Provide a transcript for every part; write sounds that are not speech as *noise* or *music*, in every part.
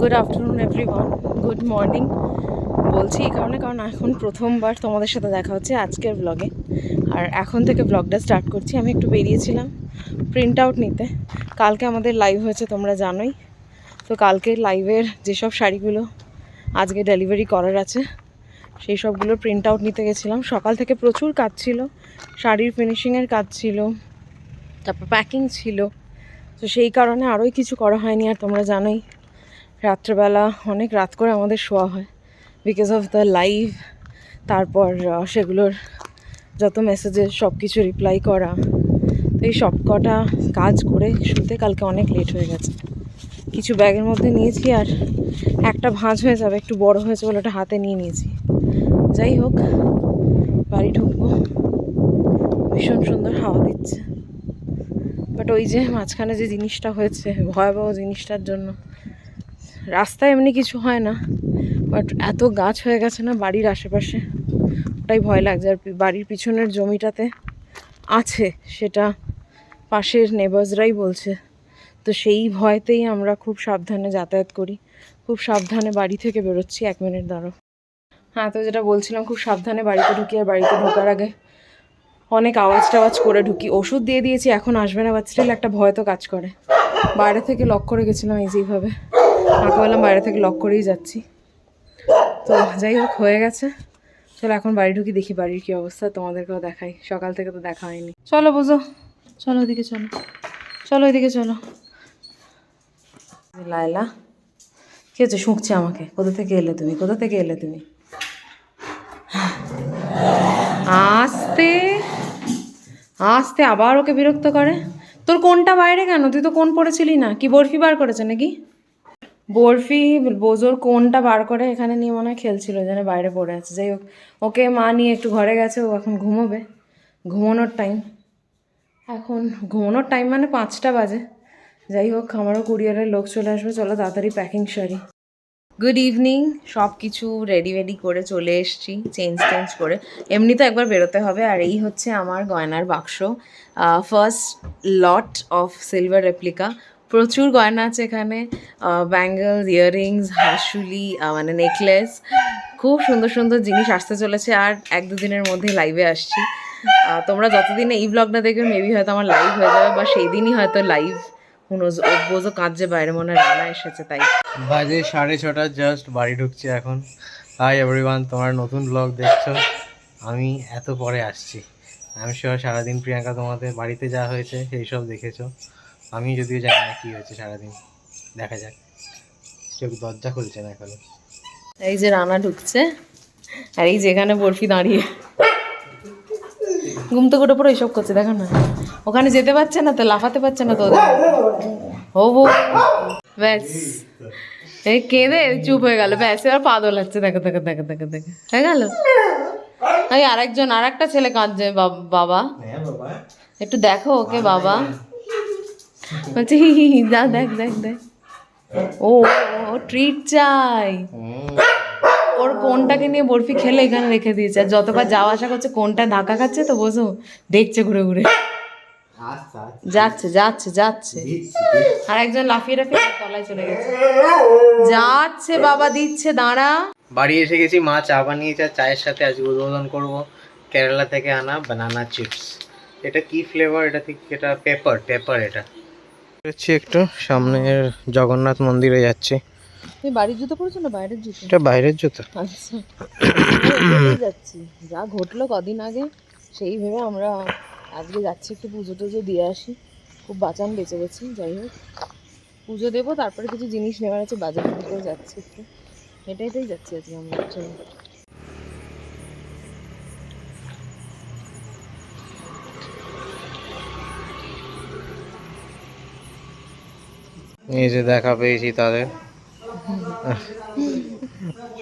Good afternoon everyone good morning বলছি এই কারণে কারণ এখন প্রথমবার তোমাদের সাথে দেখা হচ্ছে আজকের ব্লগে আর এখন থেকে ব্লগটা স্টার্ট করছি। আমি একটু বেরিয়েছিলাম প্রিন্ট আউট নিতে। কালকে আমাদের লাইভ হয়েছে, তোমরা জানোই। তো কালকে লাইভের যেসব শাড়িগুলো আজকে ডেলিভারি করার আছে, সেই সবগুলো প্রিন্ট আউট নিতে গেছিলাম। সকাল থেকে প্রচুর কাজ ছিল। শাড়ির ফিনিশিংয়ের কাজ ছিল। তারপর প্যাকিং ছিল। তো সেই কারণে আরোই কিছু করা হয়নি, আর তোমরা জানোই। রাত্রেবেলা অনেক রাত করে আমাদের শোয়া হয়। বিকজ অফ দ্য লাইভ তারপর সেগুলোর যত মেসেজেস সব কিছু রিপ্লাই করা। তো এই সব কটা কাজ করে শুতে কালকে অনেক লেট হয়ে গেছে। কিছু ব্যাগের মধ্যে নিয়েছি আর একটা ভাঁজ হয়ে যাবে, একটু বড় হয়েছে বলে ওটা হাতে নিয়ে নিয়েছি। যাই হোক, বাড়ি ঢুকবো। ভীষণ সুন্দর হাওয়া দিচ্ছে। বাট ওই যে মাঝখানে যে জিনিসটা হয়েছে, ভয়াবহ জিনিসটার জন্য রাস্তায় এমনি কিছু হয় না বাট এত গাছ হয়ে গেছে না বাড়ির আশেপাশে, ওটাই ভয় লাগছে। আর বাড়ির পিছনের জমিটাতে আছে, সেটা পাশের নেবার্সরাই বলছে। তো সেই ভয়তেই আমরা খুব সাবধানে যাতায়াত করি, খুব সাবধানে বাড়ি থেকে বেরোচ্ছি, এক মিনিট দাঁড়ো হ্যাঁ তো যেটা বলছিলাম, খুব সাবধানে বাড়িতে ঢুকি আর বাড়িতে ঢোকার আগে অনেক আওয়াজ টাওয়াজ করে ঢুকি। ওষুধ দিয়ে দিয়েছি, এখন আসবে না স্টিল একটা ভয় তো কাজ করে। বাইরে থেকে লক করে গেছিলাম এই যেইভাবে আমাকে বললাম বাইরে থেকে লক করেই যাচ্ছি। তো যাই হোক, হয়ে গেছে। চলো এখন বাড়ি ঢুকি, দেখি বাড়ির কি অবস্থা, তোমাদেরকেও দেখাই। সকাল থেকে তো দেখা হয়নি। চলো বুঝো। চলো ওইদিকে চলো। চলো ওইদিকে চলো। লায়লা। কি হচ্ছে? শুঁকছে আমাকে। কোথা থেকে এলে তুমি? কোথা থেকে এলে তুমি? আস্তে আস্তে আবার ওকে বিরক্ত করে। তোর কোনটা বাইরে কেন? তুই তো কোন পড়েছিলি না? কি বরফি বার করেছে নাকি? বরফি বোজোর কোনটা বার করে এখানে নিয়ে মনে হয় খেলছিল, যেন বাইরে পড়ে আছে। যাই হোক, ওকে মা নিয়ে একটু ঘরে গেছে, ও এখন ঘুমোবে। ঘুমানোর টাইম এখন ঘুমানোর টাইম মানে পাঁচটা বাজে। যাই হোক, আমারও কুরিয়ারের লোক চলে আসবে, চলো তাড়াতাড়ি প্যাকিং সারি। গুড ইভিনিং সব কিছু রেডি রেডি করে চলে এসেছি চেঞ্জ টেঞ্জ করে। এমনি তো একবার বেরোতে হবে, আর এই হচ্ছে আমার গয়নার বাক্স। First lot of silver replica প্রচুর গয়না আছে এখানে ব্যাঙ্গলস ইয়াররিংস হাসুলি মানে নেকলেস খুব সুন্দর সুন্দর জিনিস আসতে চলেছে আর এক দুদিনের মধ্যেই লাইভে আসছি। তোমরা যতদিনে এই ব্লগটা দেখবে মেবি হয়তো আমার লাইভ হয়ে যাবে বা সেই দিনই হয়তো লাইভ হুনোজ বোঝো কাঁদছে, বাইরে মনে রান্না এসেছে, তাই। বাজে সাড়ে ছটা জাস্ট বাড়ি ঢুকছি এখন। হাই এভরিওয়ান তোমার নতুন ব্লগ দেখছ? আমি এত পরে আসছি। আমি সারাদিন প্রিয়াঙ্কা তোমাদের বাড়িতে যা হয়েছে, সেই সব দেখেছ। আমি যদিও জানি না কী হয়েছে সারাদিন। দেখা যাক। চোখ দরজা খুলছে না এখনও। এই যে রানা ঢুকছে আর এই যেখানে বরফি দাঁড়িয়ে। ঘুম থেকে উঠে পড়ে এইসব করছে দেখো না। ওখানে যেতে পারছে না তো লাফাতে পারছে না তো ওদের ও বউ। ব্যাস। এই কেঁদে চুপ হয়ে গেল। ব্যাস এবার পা দোলাচ্ছে। দেখো দেখো দেখো দেখো দেখো। হয়ে গেল? এই আরেকজন আর একটা ছেলে কাঁদছে বাবা। হ্যাঁ বাবা। একটু দেখো ওকে বাবা। বলছে হি হি যা দেখ দেখ দেখ। ও ও ট্রিট চাই। ওর কোনটাকে নিয়ে বরফি খেলে এখানে রেখে দিয়েছে। আর যতবার যাওয়া আসা করছে কোনটা ধাক্কা খাচ্ছে তো বোঝো দেখছে ঘুরে ঘুরে। আচ্ছা যাচ্ছে যাচ্ছে যাচ্ছে। আর একজন লাফিয়ে লাফিয়ে তলায় চলে গেছে। যাচ্ছে বাবা দিচ্ছে দাঁড়া। বাড়ি এসে গেছি মা চা বানিয়েছে আর চায়ের সাথে আজকে উদ্বোধন করব। কেরালা থেকে আনা বানানা চিপস এটা কি ফ্লেভার এটা ঠিক এটা পেপার পেপার এটা। হচ্ছে একটু সামনের জগন্নাথ মন্দিরে যাচ্ছি। তুমি বাড়ির জুতো পড়েছো না বাইরের জুতো? এটা বাইরের জুতো। আচ্ছা। যাচ্ছি। যা ঘটলো কদিন আগে সেই ভেবে আমরা আজকে যাচ্ছি একটু পুজো টুজো দিয়ে আসি। খুব বাঁচান বেঁচে গেছি যাই হোক। পুজো দেবো তারপরে কিছু জিনিস নেওয়ার আছে বাজার দিকেও যাচ্ছি একটু। হেঁটে হেঁটেই যাচ্ছি আজকে আমরা এই যে দেখা পেয়েছি তাদের।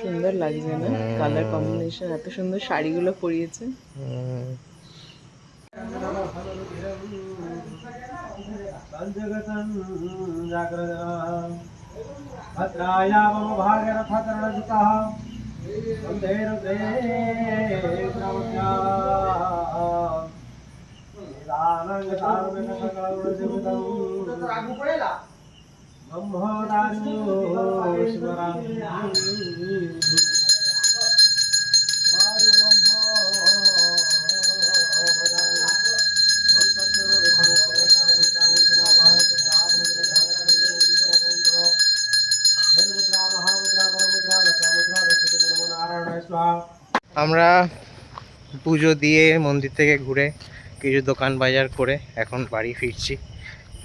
সুন্দর লাগছে না? কালার কম্বিনেশন এত সুন্দর শাড়িগুলো পরিয়েছে। ভাগরথ আমরা পুজো দিয়ে মন্দির থেকে ঘুরে কিছু দোকান বাজার করে এখন বাড়ি ফিরছি।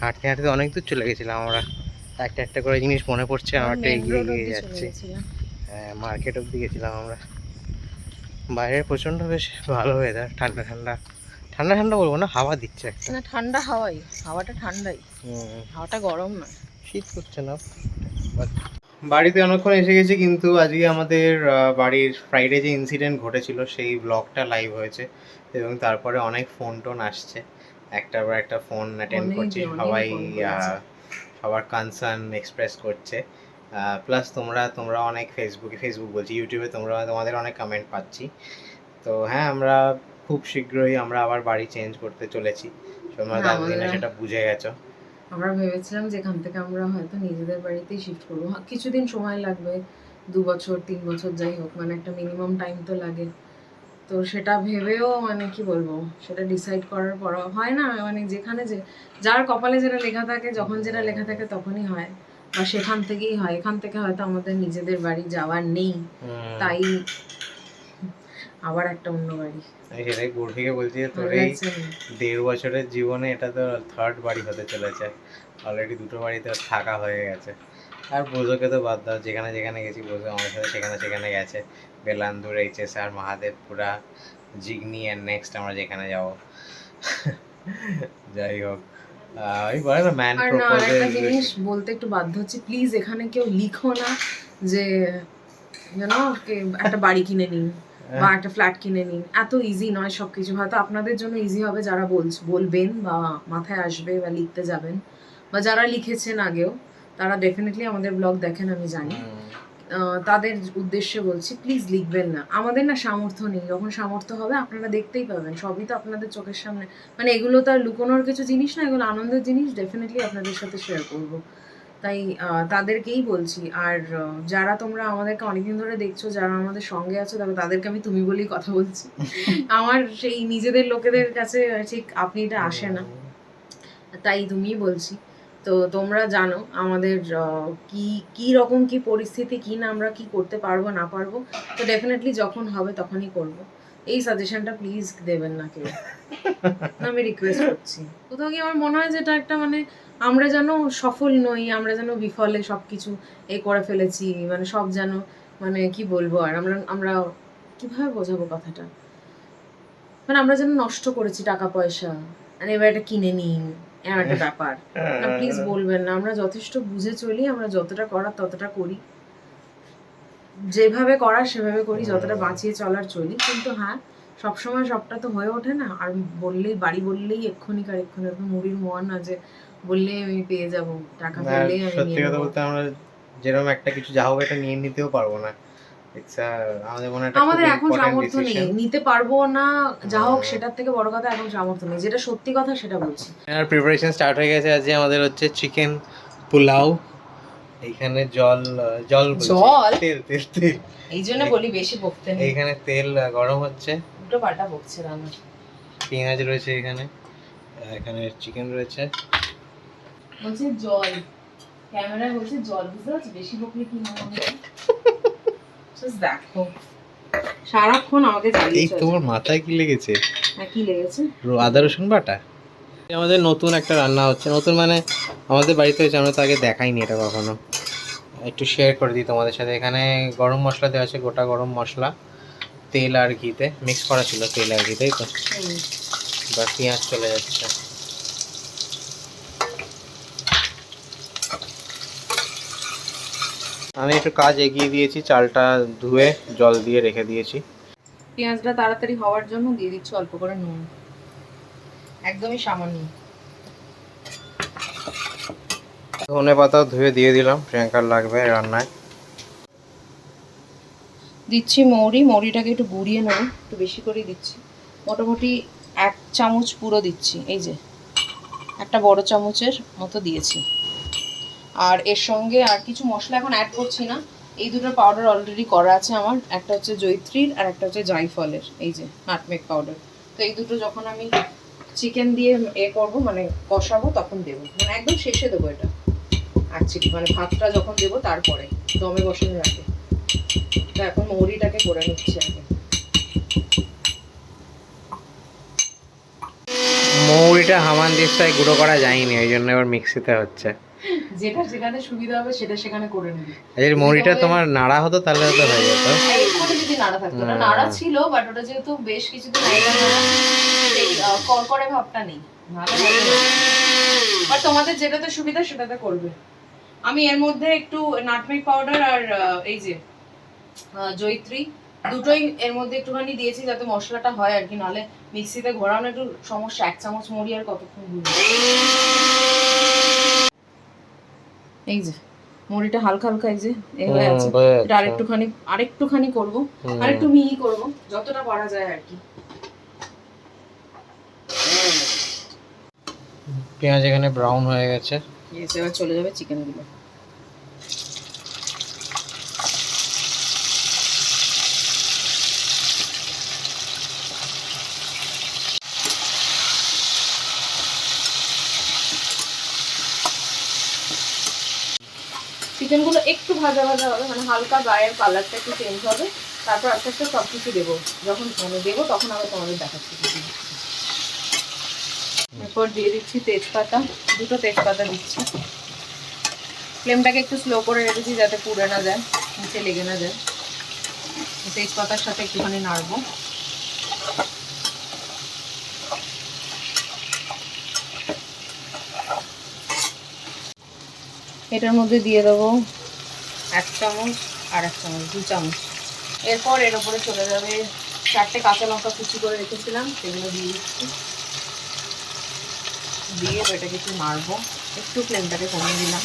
হাঁটতে হাঁটতে অনেক দূর চলে গেছিলাম আমরা। একটা একটা করে জিনিস মনে পড়ছে আমারটা এগিয়ে এগিয়ে যাচ্ছে। হ্যাঁ মার্কেট অব্দি গেছিলাম আমরা। বাইরে প্রচণ্ড বেশ ভালো ওয়েদার ঠান্ডা ঠান্ডা। ঠান্ডা ঠান্ডা বলব না হাওয়া দিচ্ছে একটা। না ঠান্ডা হাওয়াই হাওয়াটা ঠান্ডাই। হাওয়াটা গরম না। শীত করছে না। বাড়িতে অনেকক্ষণ এসে গেছি কিন্তু আজকে আমাদের বাড়ির ফ্রাইডে যে ইনসিডেন্ট ঘটেছিল সেই ব্লগটা লাইভ হয়েছে। এবং তারপরে অনেক ফোন টোন আসছে। একটার পর একটা ফোন অ্যাটেন্ড করছি সবাই সবার কনসার্ন এক্সপ্রেস করছে। প্লাস তোমরা তোমরা অনেক ফেসবুকে ফেসবুক বলছি ইউটিউবে তোমরা তোমাদের অনেক কমেন্ট পাচ্ছি। তো হ্যাঁ আমরা খুব শীঘ্রই আমরা আবার বাড়ি চেঞ্জ করতে চলেছি। তোমরা হ্যাঁ, ততদিনে সেটা বুঝে গেছো। আমরা ভেবেছিলাম যে এখান থেকে আমরা হয়তো নিজেদের বাড়িতেই শিফট করব। কিছুদিন সময় লাগবে দু বছর তিন বছর যাই হোক মানে একটা মিনিমাম টাইম তো লাগে। তো সেটা ভেবেও মানে কি বলব সেটা ডিসাইড করার পর হয় না মানে যেখানে যে যার কপালে যেটা লেখা থাকে যখন যেটা লেখা থাকে তখনই হয় বা সেখান থেকেই হয়। এখান থেকে হয়তো আমাদের নিজেদের বাড়ি যাওয়ার নেই তাই আবার একটা অন্য বাড়ি। সেটাই গর্ভিকে বলছি যে তোর এই দেড় বছরের জীবনে এটা তো থার্ড বাড়ি হতে চলেছে। অলরেডি দুটো বাড়িতে থাকা হয়ে গেছে। আর বোঝোকে তো বাদ দাও যেখানে যেখানে গেছি বোঝো আমার সাথে সেখানে সেখানে গেছে। Bellandur HSR Mahadevapura Jigani and next আমরা যেখানে যাব। যাই হোক ওই বলে না ম্যান জিনিস বলতে একটু বাধ্য হচ্ছি প্লিজ এখানে কেউ লিখো না যে জানো একটা বাড়ি কিনে নিন বা একটা ফ্ল্যাট কিনে নিন। এত ইজি নয় সবকিছু হয়তো আপনাদের জন্য ইজি হবে যারা বলবেন বা মাথায় আসবে বা লিখতে যাবেন। বা যারা লিখেছেন আগেও তারা ডেফিনেটলি আমাদের ব্লগ দেখেন আমি জানি। তাদের উদ্দেশ্যে বলছি প্লিজ লিখবেন না। আমাদের না সামর্থ্য নেই। যখন সামর্থ্য হবে আপনারা দেখতেই পাবেন। সবই তো আপনাদের চোখের সামনে। মানে এগুলো তো আর লুকোনোর কিছু জিনিস না এগুলো আনন্দের জিনিস ডেফিনেটলি আপনাদের সাথে শেয়ার করব। তাই তাদেরকেই বলছি। আর যারা তোমরা আমাদেরকে অনেকদিন ধরে দেখছ যারা আমাদের সঙ্গে আছো তবে তাদেরকে আমি তুমি বলেই কথা বলছি। *laughs* আমার সেই নিজেদের লোকেদের কাছে ঠিক আপনি এটা আসে না। তাই তুমিই বলছি। তো তোমরা জানো আমাদের কি কি রকম কি পরিস্থিতি কি না আমরা কি করতে পারব না পারব তো ডেফিনেটলি যখন হবে তখনই করব। এই সাজেশনটা প্লিজ দেবেন না কেউ। *laughs* আমি রিকোয়েস্ট করছি। কোথাও কি আমার মনে হয় যে এটা একটা মানে আমরা যেন সফল নই আমরা যেন বিফলে সবকিছু এ করে ফেলেছি মানে সব যেন মানে কি বলব আর আমরা আমরা কীভাবে বোঝাবো কথাটা? মানে আমরা যেন নষ্ট করেছি টাকা পয়সা মানে এবার এটা কিনে নিন এমন একটা ব্যাপার। প্লিজ বলবেন না আমরা যথেষ্ট বুঝে চলি আমরা যতটা করার ততটা করি। যেভাবে করার সেভাবে করি যতটা বাঁচিয়ে চলার চলি। কিন্তু হ্যাঁ সবসময় সবটা তো হয়ে ওঠে না। আর বললেই বাড়ি বললেই এক্ষুনি কার এক্ষুনি এরকম মুড়ির মোয়া না যে বললেই আমি পেয়ে যাব টাকা পেলেই আমি সত্যি কথা বলতে আমরা যেরকম একটা কিছু যা হোক এটা নিয়ে নিতেও পারব না। আমাদের মনে আমাদের এখন সামর্থ্য নেই। নিতে পারব না যা হোক সেটার থেকে বড় কথা এখন সামর্থ্য নেই। যেটা সত্যি কথা সেটা বলছি। আর প্রিপারেশন স্টার্ট হয়ে গেছে আজকে আমাদের হচ্ছে চিকেন পোলাও এইখানে জল জল জল? তেল তেল তেল। এই জন্য বলি বেশি বকতে নেই। এইখানে তেল গরম হচ্ছে। উল্টো পাল্টা বকছে রান্না। পেঁয়াজ রয়েছে এখানে এখানে চিকেন রয়েছে। বলছে জল। ক্যামেরায় বলছে জল বুঝতে পারছি? বেশি বকলে কি মনে হবে *laughs* Just দেখো। সারাক্ষণ আমাকে এই তোমার মাথায় কি লেগেছে? হ্যাঁ, কি লেগেছে? রো- আদা রসুন বাটা? আমাদের নতুন একটা রান্না হচ্ছে। নতুন মানে আমাদের বাড়িতে হয়েছে আমরা তো আগে দেখাইনি এটা কখনো। একটু শেয়ার করে দিই তোমাদের সাথে। এখানে গরম মশলা দেওয়া আছে গোটা গরম মশলা। তেল আর ঘিতে। মিক্স করা ছিল তেল আর ঘিতেই তো। বা পেঁয়াজ চলে যাচ্ছে। আমি একটু কাজ এগিয়ে দিয়েছি চালটা ধুয়ে জল দিয়ে রেখে দিয়েছি। পেঁয়াজটা তাড়াতাড়ি হওয়ার জন্য দিয়ে দিচ্ছি অল্প করে নুন। একদমই সামান্য। ধনে পাতাও ধুয়ে দিয়ে দিলাম প্রিয়াঙ্কার লাগবে রান্নায়। দিচ্ছি মৌরি মৌরিটাকে একটু গুঁড়িয়ে নেব একটু বেশি করেই দিচ্ছি। মোটামুটি এক চামচ পুরো দিচ্ছি এই যে। একটা বড় চামচের মতো দিয়েছি। আর এর সঙ্গে আর কিছু মশলা এখন অ্যাড করছি না। এই দুটো পাউডার অলরেডি করা আছে আমার। একটা হচ্ছে জৈত্রীর আর একটা হচ্ছে জাইফলের, এই যে নাটমেক পাউডার তো এই দুটো যখন আমি চিকেন দিয়ে এ করব মানে কষাবো, তখন দেবো। মানে একদম শেষে দেবো এটা। অ্যাকচুয়ালি মানে ভাতটা যখন দেবো, তারপরে দমে বসানো রাখে তো এখন মৌরিটাকে করে নিচ্ছি আগে মৌরিটা হামান দিস্তায় গুঁড়ো করা যায়নি, ওই জন্য এবার মিক্সিতে হচ্ছে। যেটা যেখানে সুবিধা হবে সেটা সেখানে করে নিবি। এই মৌরিটা তোমার নাড়া হতো তাহলে তো হয়ে যেত। এক্ষুনি যদি নাড়া থাকতো। ওটা হ্যাঁ। নাড়া ছিল বাট ওটা যেহেতু বেশ কিছুদিন আগে কড়কড়ে ভাবটা নেই। বাট তোমাদের যেটাতে সুবিধা সেটাতে করবে। আমি এর মধ্যে একটু নাটমেক পাউডার আর এই যে আহ, জয়িত্রী দুটোই এর মধ্যে একটুখানি দিয়েছি যাতে মশলাটা হয় আর কি নাহলে মিক্সিতে ঘোরানো একটু সমস্যা এক চামচ মুড়ি আর কতক্ষণ ঘুরবে এই যে মুড়িটা হালকা হালকা এই যে এই হয়ে আছে। এটা আরেকটুখানি আরেকটুখানি করব। আরেকটু মিহি করব যতটা পারা যায় আর কি। পেঁয়াজ এখানে ব্রাউন হয়ে গেছে। এবার চলে যাবে চিকেন গুলো চিকেনগুলো একটু ভাজা ভাজা হবে মানে হালকা গায়ের কালারটা একটু চেঞ্জ হবে। তারপর আস্তে আস্তে সব কিছু দেবো। যখন মানে দেবো, তখন আবার তোমাদের দেখাচ্ছি। এরপর দিয়ে দিচ্ছি তেজপাতা। দুটো তেজপাতা দিচ্ছি। ফ্লেমটাকে একটু স্লো করে রেখেছি যাতে পুড়ে না যায়, নিচে লেগে না যায়। তেজপাতার সাথে একটুখানি নাড়বো। এটার মধ্যে দিয়ে দেবো এক চামচ আর এক চামচ, দু চামচ। এরপর এর ওপরে চলে যাবে চারটে কাঁচা লঙ্কা কুচি করে রেখেছিলাম, সেগুলো দিয়ে দিচ্ছি। দিয়ে এটাকে একটু মারবো, একটু ফ্লেমটাকে কমিয়ে দিলাম।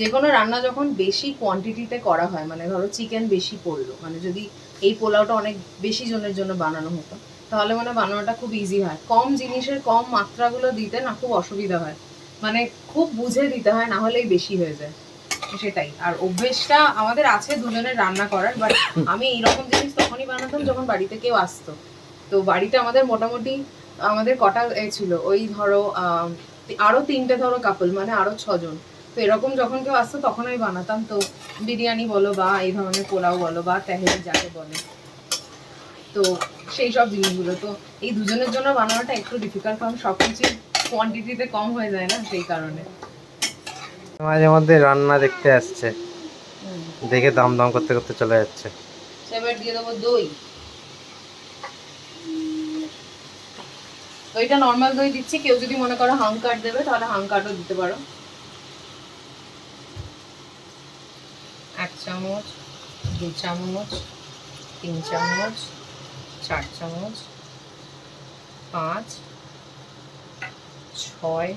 যে কোনো রান্না যখন বেশি কোয়ান্টিটিতে করা হয় মানে ধরো চিকেন বেশি পড়ল মানে যদি এই পোলাওটা অনেক বেশি জনের জন্য বানানো হতো তাহলে মানে বানানোটা খুব ইজি হয়। কম জিনিসের কম মাত্রাগুলো দিতে না খুব অসুবিধা হয়। মানে খুব বুঝে দিতে হয় না হলেই বেশি হয়ে যায়। সেটাই। আর অভ্যেসটা আমাদের আছে দুজনের রান্না করার বাট *laughs* আমি এইরকম জিনিস তখনই বানাতাম যখন বাড়িতে কেউ আসতো। তো বাড়িতে আমাদের মোটামুটি আমাদের কটা এ ছিল ওই ধরো আম, আরও তিনটে ধরো কাপল মানে আরও ছজন। তো এরকম যখন কেউ আসতো তখন আমি বানাতাম। তো বিরিয়ানি বলো বা এই ধরনের পোলাও বলো বা তেহেরি যাকে বলে। তো সেই সব জিনিসগুলো। তো এই দুজনের জন্য বানানোটা একটু ডিফিকাল্ট কারণ সব কিছু কোয়ান্টিটিতে কম হয়ে যায় না সেই কারণে। মাঝে মধ্যে রান্না দেখতে আসছে। দেখে দাম দাম করতে করতে চলে যাচ্ছে। এবার দিয়ে দেবো দই। দইটা নর্মাল দই দিচ্ছি। কেউ যদি মনে করো হাঙ্কার দেবে তাহলে হাঙ্কারও দিতে পারো। এক চামচ দু চামচ তিন চামচ চার চামচ পাঁচ ছয়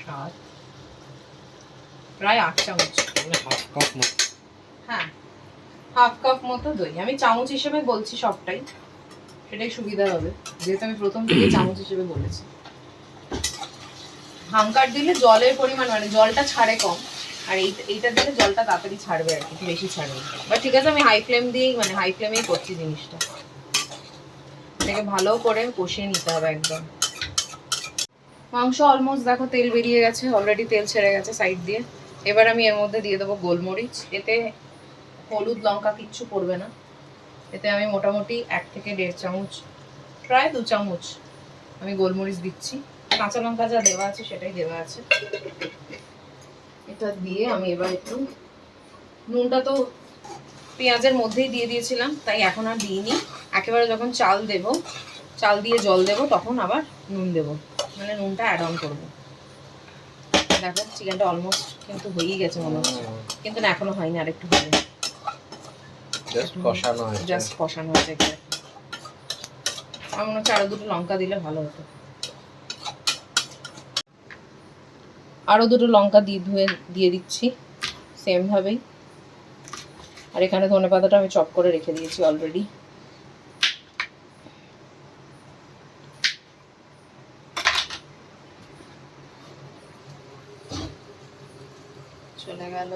সাত প্রায় আট চামচ। হাফ কাপ মতো। হ্যাঁ হাফ কাপ মতো দই। আমি চামচ হিসেবে বলছি সবটাই। সেটাই সুবিধা হবে। যেহেতু আমি প্রথম থেকে চামচ হিসেবে বলেছি। হাঙ্কার দিলে জলের পরিমাণ মানে জলটা ছাড়ে কম। আর এই এইটা দিলে জলটা তাড়াতাড়ি ছাড়বে আর কি বেশি ছাড়বে। বাট ঠিক আছে, আমি হাই ফ্লেম দিয়েই মানে হাই ফ্লেমেই করছি জিনিসটা। এটাকে ভালো করে কষিয়ে নিতে হবে একদম। মাংস অলমোস্ট দেখো তেল বেরিয়ে গেছে অলরেডি তেল ছেড়ে গেছে সাইড দিয়ে। এবার আমি এর মধ্যে দিয়ে দেবো গোলমরিচ। এতে হলুদ লঙ্কা কিচ্ছু পড়বে না। এতে আমি মোটামুটি এক থেকে দেড় চামচ, প্রায় দু চামচ আমি গোলমরিচ দিচ্ছি। কাঁচা লঙ্কা যা দেওয়া আছে সেটাই দেওয়া আছে। এটা দিয়ে আমি এবার একটু নুনটা তো পেঁয়াজের মধ্যেই দিয়ে দিয়েছিলাম তাই এখন আর দিইনি। একেবারে যখন চাল দেব চাল দিয়ে জল দেব তখন আবার নুন দেব। মানে নুনটা অ্যাড অন করব। দেখো চিকেনটা অলমোস্ট কিন্তু হয়েই গেছে মনে হচ্ছে। কিন্তু না এখনও হয়নি আরেকটু হবে। জাস্ট কষানো হয়েছে। আমার মনে হচ্ছে আরও দুটো লঙ্কা দিলে ভালো হতো। আরও দুটো লঙ্কা দিয়ে ধুয়ে, দিয়ে দিচ্ছি সেমভাবেই। আর এখানে ধনে পাতাটা আমি চপ করে রেখে দিয়েছি অলরেডি চলে গেল।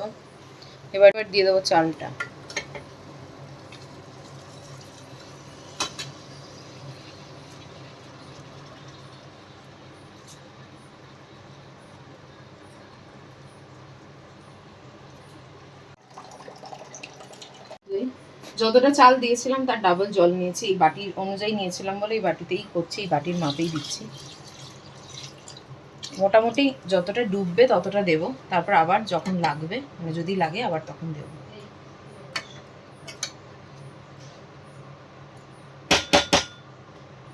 এবার এবার দিয়ে দেবো চালটা। যতটা চাল দিয়েছিলাম, তার ডাবল জল নিয়েছি, এই বাটির অনুযায়ী নিয়েছিলাম বলে এই বাটিতেই করছি, এই বাটির মাপেই দিচ্ছি। মোটামুটি যতটা ডুববে ততটা দেব, তারপর আবার যখন লাগবে মানে যদি লাগে আবার তখন দেব।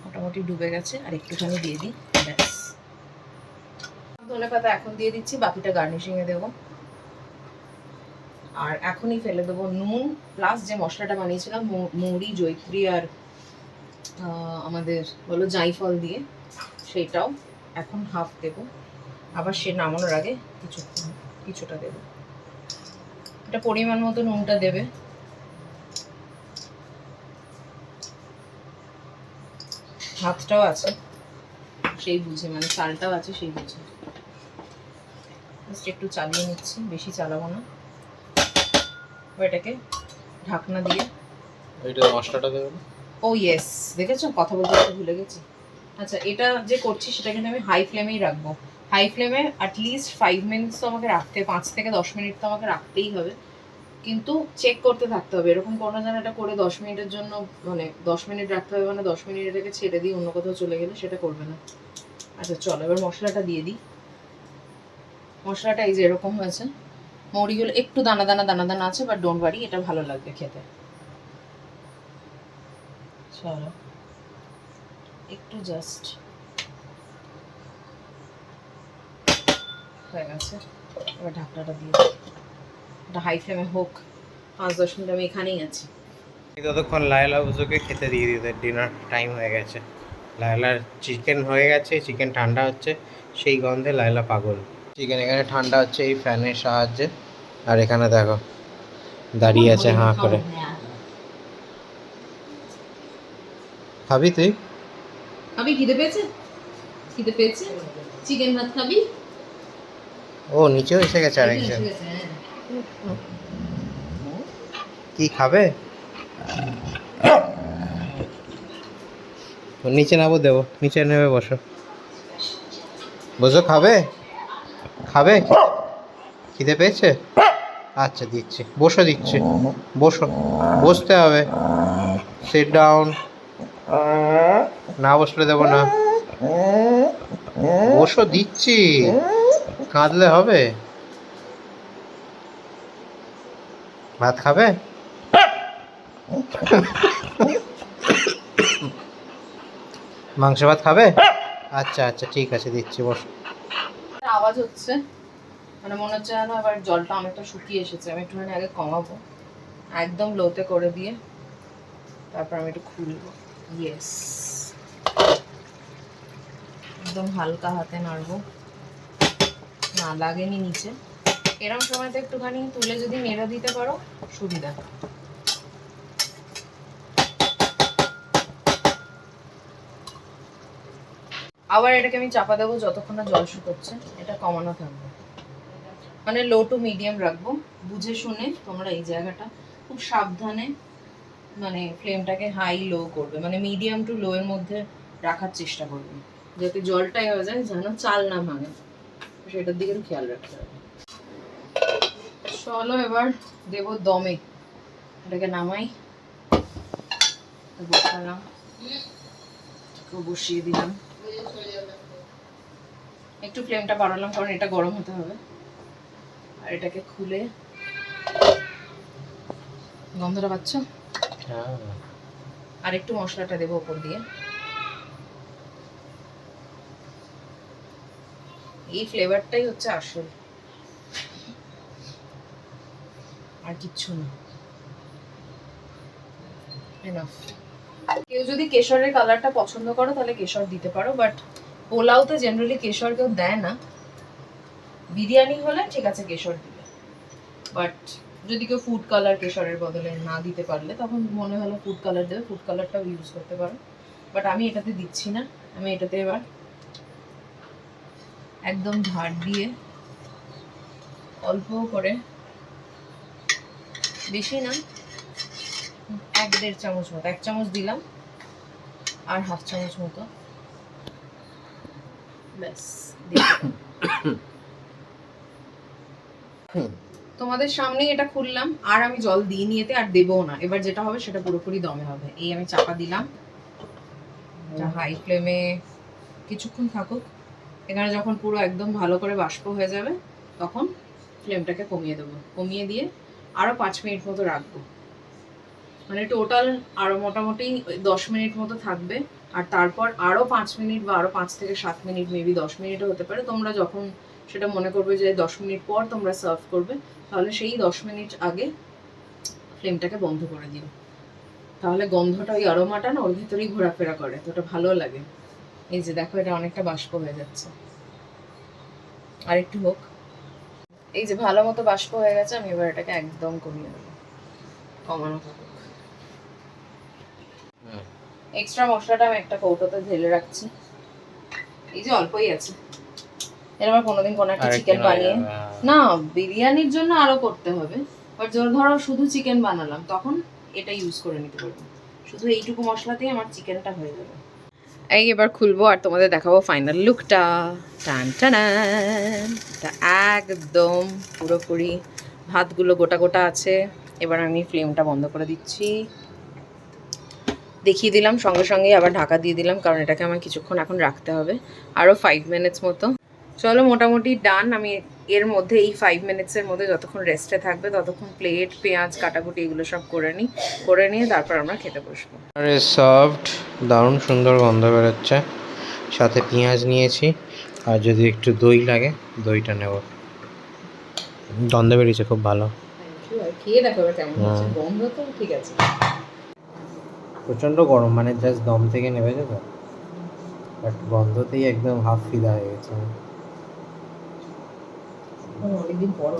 মোটামুটি ডুবে গেছে, আর একটুখানি দিয়ে দিই, ব্যাস। ধনে পাতা এখন দিয়ে দিচ্ছি, বাকিটা গার্নিশিংয়ে দেবো। আর এখনই ফেলে দেবো নুন প্লাস যে মশলাটা বানিয়েছিলাম মৌরি জৈত্রী আর আমাদের হলো জাইফল দিয়ে সেইটাও এখন হাফ দেবো। আবার সে নামানোর আগে কিছু, কিছুটা দেবো। এটা পরিমাণ মতো নুনটা দেবে। ভাতটাও আছে, সেই বুঝে মানে চালটাও আছে, সেই বুঝে। Just একটু চালিয়ে নিচ্ছি, বেশি চালাবো না। এটাকে ঢাকনা দিয়ে। এইটা মশলাটা দেবে ও ইয়েস দেখেছ? কথা বলতে বলতে ভুলে গেছি। আচ্ছা এটা যে করছি সেটা কিন্তু আমি হাই ফ্লেমেই রাখব। হাই ফ্লেমে অ্যাটলিস্ট ফাইভ মিনিটস তো আমাকে রাখতে পাঁচ থেকে দশ মিনিট তো আমাকে রাখতেই হবে। কিন্তু চেক করতে থাকতে হবে। এরকম কোনো যেন এটা করে দশ মিনিটের জন্য মানে দশ মিনিট রাখতে হবে মানে দশ মিনিট এটাকে ছেড়ে দিই অন্য কোথাও চলে গেলে সেটা করবে না। আচ্ছা চলো এবার মশলাটা দিয়ে দিই। মশলাটা এই যে এরকম হয়েছে। মৌরিগুলো একটু দানা দানা দানা দানা আছে বাট ডোন্ট ওয়ারি এটা ভালো লাগবে খেতে। চলো। একটু জাস্ট হয়ে গেছে। এবার ঢাকনাটা দিয়ে এটা হাই ফ্লেমে হোক, পাঁচ দশ মিনিট আমি এখানেই আছি। ততক্ষণ লায়লা বুঝোকে খেতে দিয়ে দিতে। ডিনার টাইম হয়ে গেছে। লায়লার চিকেন হয়ে গেছে চিকেন ঠান্ডা হচ্ছে, সেই গন্ধে লায়লা পাগল। চিকেন এখানে ঠান্ডা হচ্ছে, এই ফ্যানের সাহায্যে। আর এখানে দেখো দাঁড়িয়ে আছে হাঁ করে। খাবি তুই? খাবি খিদে পেয়েছে? খিদে পেয়েছে? চিকেন ভাত খাবি? ও নিচেও এসে গেছে আরেকজন। কি খাবে? ও নিচে নাবো দেবো। নিচে নেবে বসো। বসো খাবে? খাবে? খিদে পেয়েছে? আচ্ছা দিচ্ছি। বসো দিচ্ছি। বসো। বসতে হবে। সিট ডাউন না বসলে দেবো না। বসো, দিচ্ছি। কাঁদলে হবে। ভাত খাবে? মাংস ভাত খাবে? আচ্ছা আচ্ছা ঠিক আছে, দিচ্ছি, বস। আওয়াজ হচ্ছে। মানে মনে হচ্ছে যেন আবার জলটা অনেকটা শুকিয়ে এসেছে। আমি একটুখানি আগে কমাবো। একদম লোতে করে দিয়ে তারপর আমি একটু খুলবো। ইয়েস একদম হালকা হাতে নাড়বো। না লাগেনি নিচে। এরকম সময় তো একটুখানি তুলে যদি নেড়ে দিতে পারো, সুবিধা। আবার এটাকে আমি চাপা দেবো যতক্ষণ না জল শুকোচ্ছে। এটা কমানো থাকবে। মানে লো টু মিডিয়াম রাখব। বুঝে শুনে তোমরা এই জায়গাটা খুব সাবধানে মানে ফ্লেমটাকে হাই লো করবে। মানে মিডিয়াম টু লো এর মধ্যে রাখার চেষ্টা করবে। যাতে জলটাই হয়ে যায়, যেন চাল না ভাঙে। সেটার দিকে খেয়াল রাখতে হবে। চলো এবার দেবো দমে। এটাকে নামাই। বসালাম। বসিয়ে দিলাম। একটু ফ্লেমটা বাড়ালাম, কারণ এটা গরম হতে হবে। আর এটাকে খুলে গন্ধটা পাচ্ছ? আর একটু মশলাটা দেবো ওপর দিয়ে। এই ফ্লেভারটাই হচ্ছে আসল। আর কিচ্ছু না। এনাফ কেউ যদি কেশরের কালারটা পছন্দ করো তাহলে কেশর দিতে পারো বাট পোলাওতে জেনারেলি কেশর কেউ দেয় না। বিরিয়ানি হলে ঠিক আছে, কেশর দিবে। বাট যদি কেউ ফুড কালার কেশরের বদলে না দিতে পারলে, তখন মনে হলো ফুড কালার দেবে ফুড কালারটাও ইউজ করতে পারো। বাট আমি এটাতে দিচ্ছি না, আমি এটাতে এবার একদম ধার দিয়ে অল্প করে, বেশি না, এক দেড় চামচ মতো, এক চামচ দিলাম, আর হাফ চামচ মতো। ব্যাস, দিয়ে। *coughs* তোমাদের সামনেই এটা খুললাম আর আমি জল দিইনি এতে আর দেবও না। এবার যেটা হবে সেটা পুরোপুরি দমে হবে। এই আমি চাপা দিলাম। হাই ফ্লেমে কিছুক্ষণ থাকুক। এখানে যখন পুরো একদম ভালো করে বাষ্প হয়ে যাবে তখন ফ্লেমটাকে কমিয়ে দেবো। কমিয়ে দিয়ে আরও পাঁচ মিনিট মতো রাখব। মানে টোটাল আরও মোটামুটি দশ মিনিট মতো থাকবে। আর তারপর আরও পাঁচ মিনিট বা আরও পাঁচ থেকে সাত মিনিট মেবি দশ মিনিটও হতে পারে। তোমরা যখন সেটা মনে করবে যে দশ মিনিট পর তোমরা সার্ভ করবে তাহলে সেই দশ মিনিট আগে ফ্লেমটাকে বন্ধ করে দিও। তাহলে গন্ধটা ওই অরোমাটা না ওর ভিতরেই ঘোরাফেরা করে তো ওটা ভালো লাগে। এই যে দেখো এটা অনেকটা বাষ্প হয়ে যাচ্ছে। আর একটু হোক। এই যে ভালো মতো বাষ্প হয়ে গেছে আমি এবার এটাকে একদম কমিয়ে দেবো। কমানো থাকুক। এক্সট্রা মশলাটা আমি একটা কৌটোতে ঢেলে রাখছি। এই যে অল্পই আছে। এর আবার কোনোদিন কোনো একটা চিকেন বানিয়ে। হ্যাঁ। না বিরিয়ানির জন্য আরও করতে হবে। বাট জোর ধরো শুধু চিকেন বানালাম তখন এটা ইউজ করে নিতে পারব। শুধু এইটুকু মশলাতেই আমার চিকেনটা হয়ে যাবে। এই এবার খুলবো আর তোমাদের দেখাবো ফাইনাল লুকটা টান এটা একদম পুরোপুরি ভাতগুলো গোটা গোটা আছে। এবার আমি ফ্লেমটা বন্ধ করে দিচ্ছি। দেখিয়ে দিলাম সঙ্গে সঙ্গে আবার ঢাকা দিয়ে দিলাম কারণ এটাকে আমার কিছুক্ষণ এখন রাখতে হবে। আরও ফাইভ মিনিটস মতো। চলো মোটামুটি ডান আমি এর মধ্যে এই ফাইভ মিনিটসের মধ্যে যতক্ষণ রেস্টে থাকবে ততক্ষণ প্লেট পেঁয়াজ কাটাকুটি এগুলো সব করে নিই করে নিয়ে তারপর আমরা খেতে বসবো। আরে সফট দারুণ সুন্দর গন্ধ বেরোচ্ছে। সাথে পেঁয়াজ নিয়েছি। আর যদি একটু দই লাগে দইটা নেব। গন্ধ বেরিয়েছে খুব ভালো। আছে। প্রচণ্ড গরম মানে জাস্ট দম থেকে নেমেছে তো বাট গন্ধতেই একদম হাফ ফিদা হয়ে গেছে। অনেকদিন পর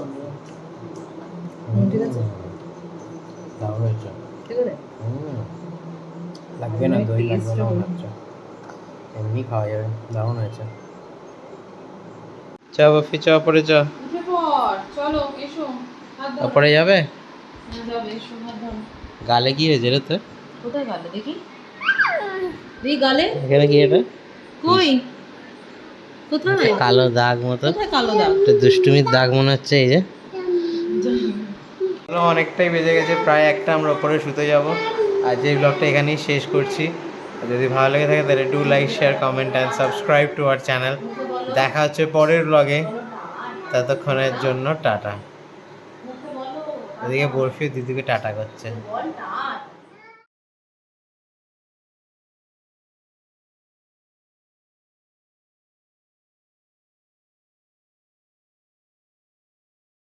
ঠিক আছে? দারুণ হয়েছে। ঠিক আছে? লাগবে না দই লাগবে না এমনি খাওয়া যাবে দারুণ হয়েছে। চা বফি চা পরে চা চলো এসো পরে যাবে? হ্যাঁ। গালে কি হয়েছে রে তোর? কোথায় গালে দেখি? দেখি গালে। এখানে কি এটা? কই? কোথায়? কালো দাগ মতো। কালো দাগ? দুষ্টুমির দাগ মনে হচ্ছে এই যে। অনেকটাই বেজে গেছে প্রায় একটা আমরা ওপরে শুতে যাব। আজ এই ব্লগটা এখানেই শেষ করছি। যদি ভালো লেগে থাকে তাহলে do like share comment and subscribe to our channel দেখা হচ্ছে পরের ব্লগে ততক্ষণের জন্য টাটা। এদিকে বরফি দিদিকে টাটা করছে।